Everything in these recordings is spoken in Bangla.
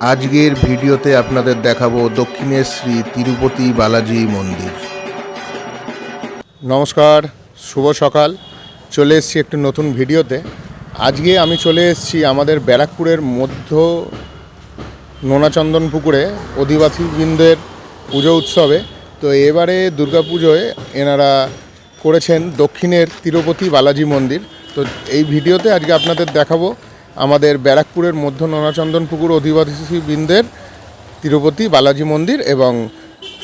আজকের ভিডিওতে আপনাদের দেখাবো দক্ষিণের শ্রী তিরুপতি বালাজি মন্দির। নমস্কার, শুভ সকাল। চলে এসেছি একটি নতুন ভিডিওতে। আজকে আমি চলে এসেছি আমাদের ব্যারাকপুরের মধ্য নোনাচন্দন পুকুরে অধিবাসীবৃন্দের পুজো উৎসবে। তো এবারে দুর্গাপুজোয় এনারা করেছেন দক্ষিণের তিরুপতি বালাজি মন্দির। তো এই ভিডিওতে আজকে আপনাদের দেখাবো আমাদের ব্যারাকপুরের মধ্য নোনাচন্দন পুকুর অধিবাসীবৃন্দের তিরুপতি বালাজি মন্দির এবং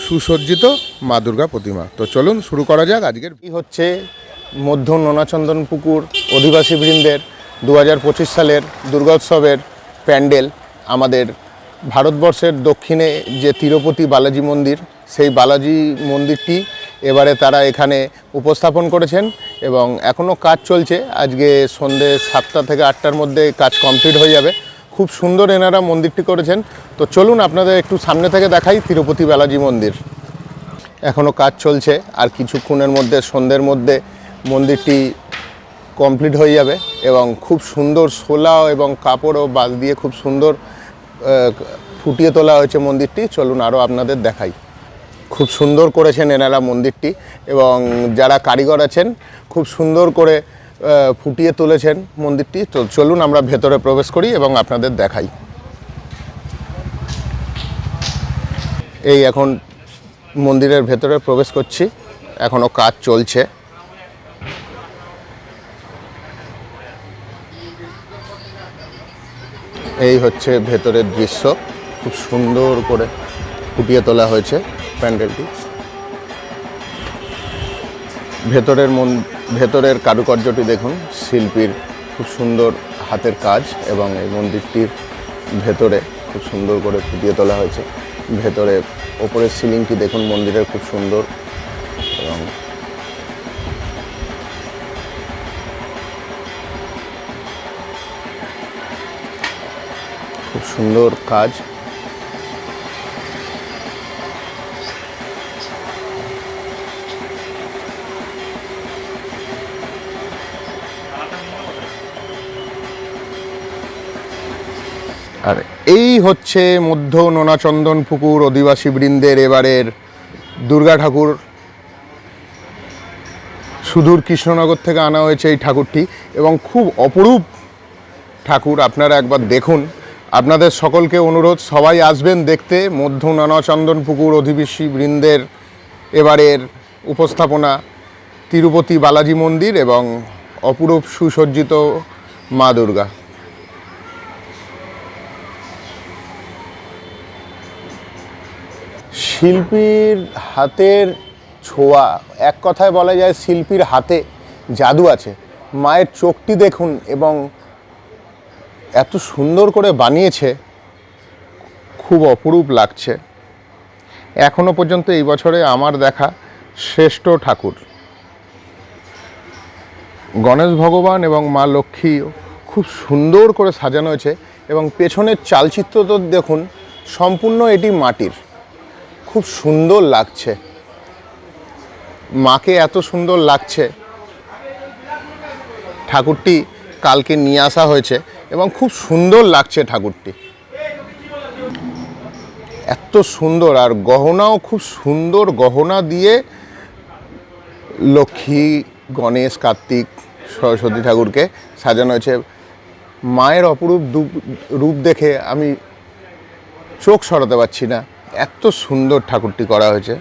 সুসজ্জিত মা দুর্গা প্রতিমা। তো চলুন শুরু করা যাক আজকের এই হচ্ছে মধ্য নোনাচন্দন পুকুর অধিবাসীবৃন্দের দু হাজার পঁচিশ সালের দুর্গোৎসবের প্যান্ডেল। আমাদের ভারতবর্ষের দক্ষিণে যে তিরুপতি বালাজি মন্দির, সেই বালাজি মন্দিরটি এবারে তারা এখানে উপস্থাপন করেছেন এবং এখনও কাজ চলছে। আজকে সন্ধে সাতটা থেকে আটটার মধ্যে কাজ কমপ্লিট হয়ে যাবে। খুব সুন্দর এনারা মন্দিরটি করেছেন। তো চলুন আপনাদের একটু সামনে থেকে দেখাই তিরুপতি বালাজি মন্দির। এখনও কাজ চলছে আর কিছুক্ষণের মধ্যে, সন্ধ্যের মধ্যে মন্দিরটি কমপ্লিট হয়ে যাবে এবং খুব সুন্দর শোলা এবং কাপড় ও বাস দিয়ে খুব সুন্দর ফুটিয়ে তোলা হয়েছে মন্দিরটি। চলুন আরও আপনাদের দেখাই। খুব সুন্দর করেছেন এনারা মন্দিরটি এবং যারা কারিগর আছেন, খুব সুন্দর করে ফুটিয়ে তুলেছেন মন্দিরটি। তো চলুন আমরা ভেতরে প্রবেশ করি এবং আপনাদের দেখাই। এই এখন মন্দিরের ভেতরে প্রবেশ করছি। এখনও কাজ চলছে। এই হচ্ছে ভেতরের দৃশ্য। খুব সুন্দর করে ফুটিয়ে তোলা হয়েছে প্যান্ডেলটি। ভেতরের মন, ভেতরের কারুকার্যটি দেখুন, শিল্পীর খুব সুন্দর হাতের কাজ এবং এই মন্দিরটির ভেতরে খুব সুন্দর করে ফুটিয়ে তোলা হয়েছে। ভেতরে ওপরের সিলিংটি দেখুন, মন্দিরের খুব সুন্দর এবং খুব সুন্দর কাজ আর এই হচ্ছে মধ্য নোনাচন্দন পুকুর অধিবাসী বৃন্দের এবারের দুর্গা ঠাকুর। সুদূর কৃষ্ণনগর থেকে আনা হয়েছে এই ঠাকুরটি এবং খুব অপরূপ ঠাকুর আপনারা একবার দেখুন। আপনাদের সকলকে অনুরোধ, সবাই আসবেন দেখতে মধ্য নানাচন্দন পুকুর অধিবেশী বৃন্দের এবারের উপস্থাপনা তিরুপতি বালাজি মন্দির এবং অপরূপ সুসজ্জিত মা দুর্গা। শিল্পীর হাতের ছোঁয়া, এক কথায় বলা যায় শিল্পীর হাতে জাদু আছে। মায়ের চোখটি দেখুন এবং এত সুন্দর করে বানিয়েছে, খুব অপরূপ লাগছে। এখনও পর্যন্ত এই বছরে আমার দেখা শ্রেষ্ঠ ঠাকুর। গণেশ ভগবান এবং মা লক্ষ্মী খুব সুন্দর করে সাজানো হয়েছে এবং পেছনের চালচিত্র তো দেখুন, সম্পূর্ণ এটি মাটির। খুব সুন্দর লাগছে। মাকে এত সুন্দর লাগছে। ঠাকুরটি কালকে নিয়ে আসা হয়েছে এবং খুব সুন্দর লাগছে ঠাকুরটি। এত সুন্দর আর গহনাও খুব সুন্দর গহনা দিয়ে লক্ষ্মী, গণেশ, কার্তিক, সরস্বতী ঠাকুরকে সাজানো হয়েছে। মায়ের অপরূপ রূপ দেখে আমি চোখ সরাতে পারছি না। এত সুন্দর ঠাকুরটি করা হয়েছে।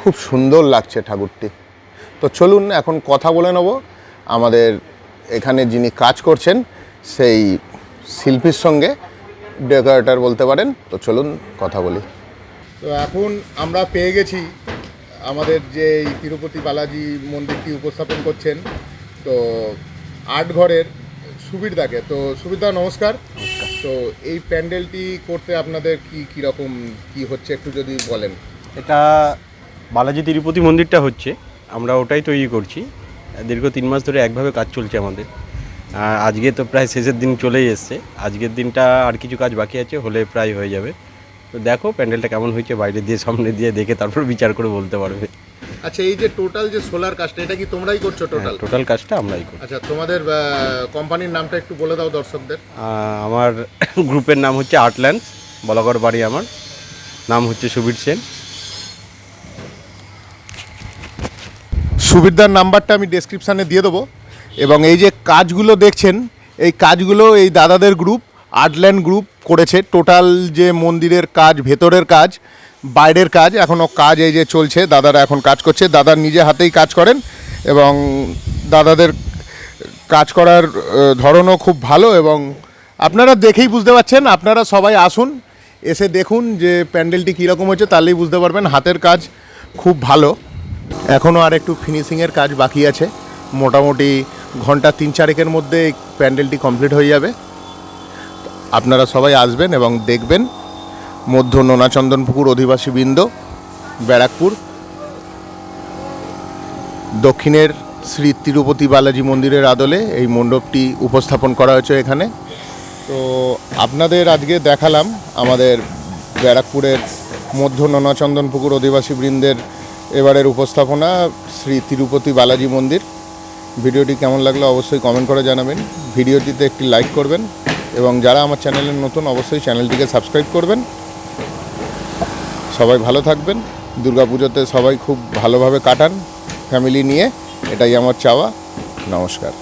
খুব সুন্দর লাগছে ঠাকুরটি। তো চলুন এখন কথা বলে নেব। আমাদের এখানে যিনি কাজ করছেন, সেই শিল্পীর সঙ্গে ডেকোরেটর বলতে পারেন। তো চলুন কথা বলি। তো এখন আমরা পেয়ে গেছি আমাদের যে তিরুপতি বালাজি মন্দিরটি উপস্থাপন করছেন। তো আট ঘরের সুবিরদাকে তো সুবিরদা নমস্কার। তো এই প্যান্ডেলটি করতে আপনাদের কি কীরকম কি হচ্ছে একটু যদি বলেন? এটা বালাজি তিরুপতি মন্দিরটা হচ্ছে। আমরা ওটাই তৈরি করছি। দীর্ঘ তিন মাস ধরে একভাবে কাজ চলছে আমাদের। আজকে তো প্রায় শেষের দিন চলেই এসছে। আজকের দিনটা আর কিছু কাজ বাকি আছে, হলে প্রায় হয়ে যাবে। তো দেখো প্যান্ডেলটা কেমন হয়েছে, বাইরে দিয়ে, সামনে দিয়ে দেখে তারপর বিচার করে বলতে পারবে। আচ্ছা এই যে টোটাল যে সোলার কাজটা এটা কি তোমরাই করছ টোটাল টোটাল কাজটা আমরাই করি আচ্ছা তোমাদের কোম্পানির নামটা একটু বলে দাও দর্শকদের। আমার গ্রুপের নাম হচ্ছে আর্টল্যান্ডস বলাগড় বাড়ি আমার। নাম হচ্ছে সুবীর সেন। সুবিধার নাম্বারটা আমি ডেসক্রিপশানে দিয়ে দেবো। এবং এই যে কাজগুলো দেখছেন এই কাজগুলো এই দাদাদের গ্রুপ আর্টল্যান্ড গ্রুপ করেছে। টোটাল যে মন্দিরের কাজ, ভেতরের কাজ, বাইরের কাজ, এখনও কাজ এই যে চলছে, দাদারা এখন কাজ করছে। দাদা নিজে হাতেই কাজ করেন এবং দাদাদের কাজ করার ধরনও খুব ভালো এবং আপনারা দেখেই বুঝতে পারছেন, আপনারা সবাই আসুন, এসে দেখুন যে প্যান্ডেলটি কীরকম হচ্ছে তাহলেই বুঝতে পারবেন হাতের কাজ খুব ভালো। এখনও আর একটু ফিনিশিংয়ের কাজ বাকি আছে। মোটামুটি ঘণ্টা তিন চারেকের মধ্যে প্যান্ডেলটি কমপ্লিট হয়ে যাবে। আপনারা সবাই আসবেন এবং দেখবেন মধ্য নোনাচন্দনপুকুর অধিবাসী বৃন্দ, ব্যারাকপুর, দক্ষিণের শ্রী তিরুপতি বালাজি মন্দিরের আদলে এই মণ্ডপটি উপস্থাপন করা হয়েছে এখানে। তো আপনাদের আজকে দেখালাম আমাদের ব্যারাকপুরের মধ্য নোনাচন্দনপুকুর অধিবাসী বৃন্দের এবারের উপস্থাপনা শ্রী তিরুপতি বালাজি মন্দির। ভিডিওটি কেমন লাগল অবশ্যই কমেন্ট করে জানাবেন। ভিডিওটিতে একটি লাইক করবেন। এবং যারা আমার চ্যানেলের নতুন, অবশ্যই চ্যানেলটিকে সাবস্ক্রাইব করবেন। সবাই ভালো থাকবেন। দুর্গাপুজোতে সবাই খুব ভালোভাবে কাটান ফ্যামিলি নিয়ে। এটাই আমার চাওয়া। নমস্কার।